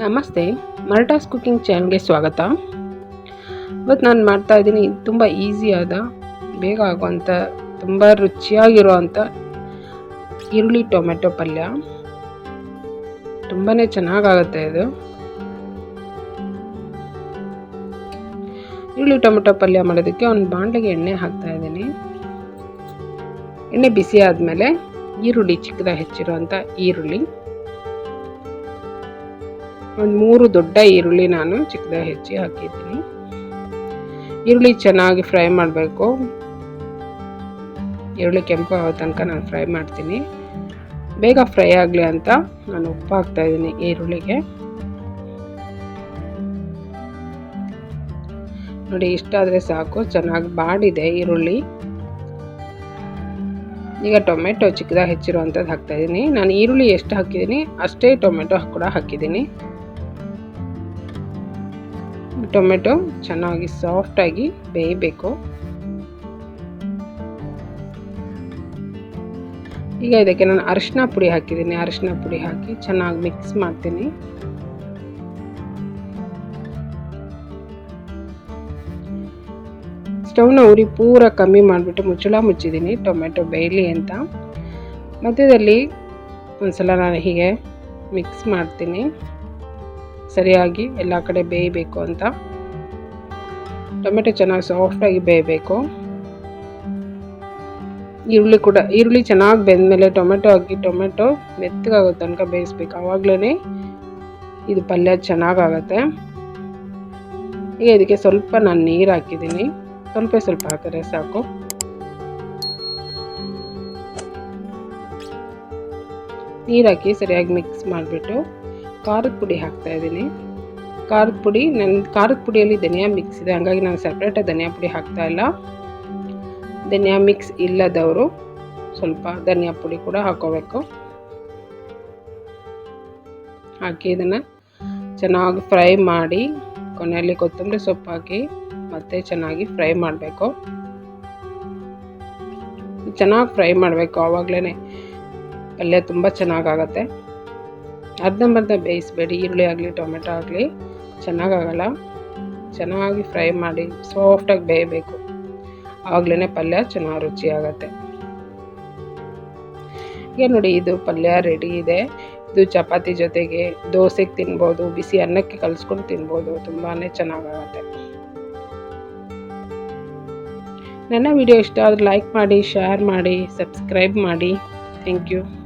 ನಮಸ್ತೆ ಮರಟಾಸ್ ಕುಕ್ಕಿಂಗ್ ಚಾನಲ್ಗೆ ಸ್ವಾಗತ. ಇವತ್ತು ನಾನು ಮಾಡ್ತಾ ಇದ್ದೀನಿ ತುಂಬ ಈಸಿಯಾದ, ಬೇಗ ಆಗುವಂಥ ತುಂಬ ರುಚಿಯಾಗಿರುವಂಥ ಈರುಳ್ಳಿ ಟೊಮೆಟೊ ಪಲ್ಯ. ತುಂಬಾ ಚೆನ್ನಾಗಾಗುತ್ತೆ ಇದು. ಈರುಳ್ಳಿ ಟೊಮೆಟೊ ಪಲ್ಯ ಮಾಡೋದಕ್ಕೆ ಒಂದು ಬಾಣಲೆಗೆ ಎಣ್ಣೆ ಹಾಕ್ತಾ ಇದ್ದೀನಿ. ಎಣ್ಣೆ ಬಿಸಿ ಆದಮೇಲೆ ಈರುಳ್ಳಿ ಚಿಕ್ಕದಾಗಿ ಹೆಚ್ಚಿರುವಂಥ ಈರುಳ್ಳಿ. ಒಂದು ಮೂರು ದೊಡ್ಡ ಈರುಳ್ಳಿ ನಾನು ಚಿಕ್ಕದಾಗಿ ಹೆಚ್ಚಿ ಹಾಕಿದ್ದೀನಿ. ಈರುಳ್ಳಿ ಚೆನ್ನಾಗಿ ಫ್ರೈ ಮಾಡಬೇಕು. ಈರುಳ್ಳಿ ಕೆಂಪು ಆಗೋ ತನಕ ನಾನು ಫ್ರೈ ಮಾಡ್ತೀನಿ. ಬೇಗ ಫ್ರೈ ಆಗಲಿ ಅಂತ ನಾನು ಉಪ್ಪು ಹಾಕ್ತಾ ಇದ್ದೀನಿ ಈರುಳ್ಳಿಗೆ. ನೋಡಿ ಇಷ್ಟಾದರೆ ಸಾಕು, ಚೆನ್ನಾಗಿ ಬಾಡಿದೆ ಈರುಳ್ಳಿ. ಈಗ ಟೊಮೆಟೊ ಚಿಕ್ಕದಾಗಿ ಹೆಚ್ಚಿರುವಂಥದ್ದು ಹಾಕ್ತಾಯಿದ್ದೀನಿ ನಾನು ಈರುಳ್ಳಿ ಎಷ್ಟು ಹಾಕಿದ್ದೀನಿ, ಅಷ್ಟೇ ಟೊಮೆಟೊ ಕೂಡ ಹಾಕಿದ್ದೀನಿ. ಟೊಮೆಟೊ ಚೆನ್ನಾಗಿ ಸಾಫ್ಟಾಗಿ ಬೇಯಬೇಕು. ಈಗ ಇದಕ್ಕೆ ನಾನು ಅರಿಶಿನ ಪುಡಿ ಹಾಕಿದ್ದೀನಿ. ಅರಿಶಿನ ಪುಡಿ ಹಾಕಿ ಚೆನ್ನಾಗಿ ಮಿಕ್ಸ್ ಮಾಡ್ತೀನಿ. ಸ್ಟವ್ನ ಉರಿ ಪೂರ ಕಮ್ಮಿ ಮಾಡಿಬಿಟ್ಟು ಮುಚ್ಚಳ ಮುಚ್ಚಿದ್ದೀನಿ ಟೊಮೆಟೊ ಬೇಯಲಿ ಅಂತ. ಮಧ್ಯದಲ್ಲಿ ಒಂದು ಸಲ ನಾನು ಹೀಗೆ ಮಿಕ್ಸ್ ಮಾಡ್ತೀನಿ. ಸರಿಯಾಗಿ ಎಲ್ಲ ಕಡೆ ಬೇಯಬೇಕು ಅಂತ. ಟೊಮೆಟೊ ಚೆನ್ನಾಗಿ ಸಾಫ್ಟಾಗಿ ಬೇಯಬೇಕು. ಈರುಳ್ಳಿ ಕೂಡ, ಈರುಳ್ಳಿ ಚೆನ್ನಾಗಿ ಬೆಂದಮೇಲೆ ಟೊಮೆಟೊ ಹಾಕಿ, ಟೊಮೆಟೊ ಮೆತ್ತಗಾಗೋ ತನಕ ಬೇಯಿಸ್ಬೇಕು. ಆವಾಗಲೇ ಇದು ಪಲ್ಯ ಚೆನ್ನಾಗಾಗತ್ತೆ. ಈಗ ಇದಕ್ಕೆ ಸ್ವಲ್ಪ ನಾನು ನೀರು ಹಾಕಿದ್ದೀನಿ. ಸ್ವಲ್ಪ ಸ್ವಲ್ಪ ಹಾಕಿದ್ರೆ ಸಾಕು. ನೀರು ಸರಿಯಾಗಿ ಮಿಕ್ಸ್ ಮಾಡಿಬಿಟ್ಟು ಖಾರದ ಪುಡಿ ಹಾಕ್ತಾ ಇದ್ದೀನಿ. ಖಾರದ ಪುಡಿ ನನ್ನ ಖಾರದ ಪುಡಿಯಲ್ಲಿ ಧನಿಯಾ ಮಿಕ್ಸ್ ಇದೆ. ಹಾಗಾಗಿ ನಾನು ಸಪ್ರೇಟಾಗಿ ಧನಿಯಾ ಪುಡಿ ಹಾಕ್ತಾ ಇಲ್ಲ. ಧನಿಯಾ ಮಿಕ್ಸ್ ಇಲ್ಲದವರು ಸ್ವಲ್ಪ ಧನಿಯಾ ಪುಡಿ ಕೂಡ ಹಾಕೋಬೇಕು. ಹಾಕಿ ಇದನ್ನು ಚೆನ್ನಾಗಿ ಫ್ರೈ ಮಾಡಿ, ಕೊನೆಯಲ್ಲಿ ಕೊತ್ತಂಬರಿ ಸೊಪ್ಪು ಹಾಕಿ ಮತ್ತೆ ಚೆನ್ನಾಗಿ ಫ್ರೈ ಮಾಡಬೇಕು. ಚೆನ್ನಾಗಿ ಫ್ರೈ ಮಾಡಬೇಕು. ಆವಾಗಲೇ ಪಲ್ಯ ತುಂಬ ಚೆನ್ನಾಗಾಗತ್ತೆ. ಅರ್ಧಂಬರ್ಧ ಬೇಯಿಸಬೇಡಿ. ಈರುಳ್ಳಿ ಆಗಲಿ, ಟೊಮೆಟೊ ಆಗಲಿ, ಚೆನ್ನಾಗಾಗಲ್ಲ. ಚೆನ್ನಾಗಿ ಫ್ರೈ ಮಾಡಿ ಸಾಫ್ಟಾಗಿ ಬೇಯಬೇಕು. ಆವಾಗಲೇ ಪಲ್ಯ ಚೆನ್ನಾಗಿ ರುಚಿಯಾಗತ್ತೆ. ಈಗ ನೋಡಿ, ಇದು ಪಲ್ಯ ರೆಡಿ ಇದೆ. ಇದು ಚಪಾತಿ ಜೊತೆಗೆ ದೋಸೆಗೆ ತಿನ್ಬೋದು, ಬಿಸಿ ಅನ್ನಕ್ಕೆ ಕಲಿಸ್ಕೊಂಡು ತಿನ್ಬೋದು ತುಂಬಾ ಚೆನ್ನಾಗಾಗತ್ತೆ. ನನ್ನ ವಿಡಿಯೋ ಇಷ್ಟ ಆದರೆ ಲೈಕ್ ಮಾಡಿ ಶೇರ್ ಮಾಡಿ ಸಬ್ಸ್ಕ್ರೈಬ್ ಮಾಡಿ. Thank you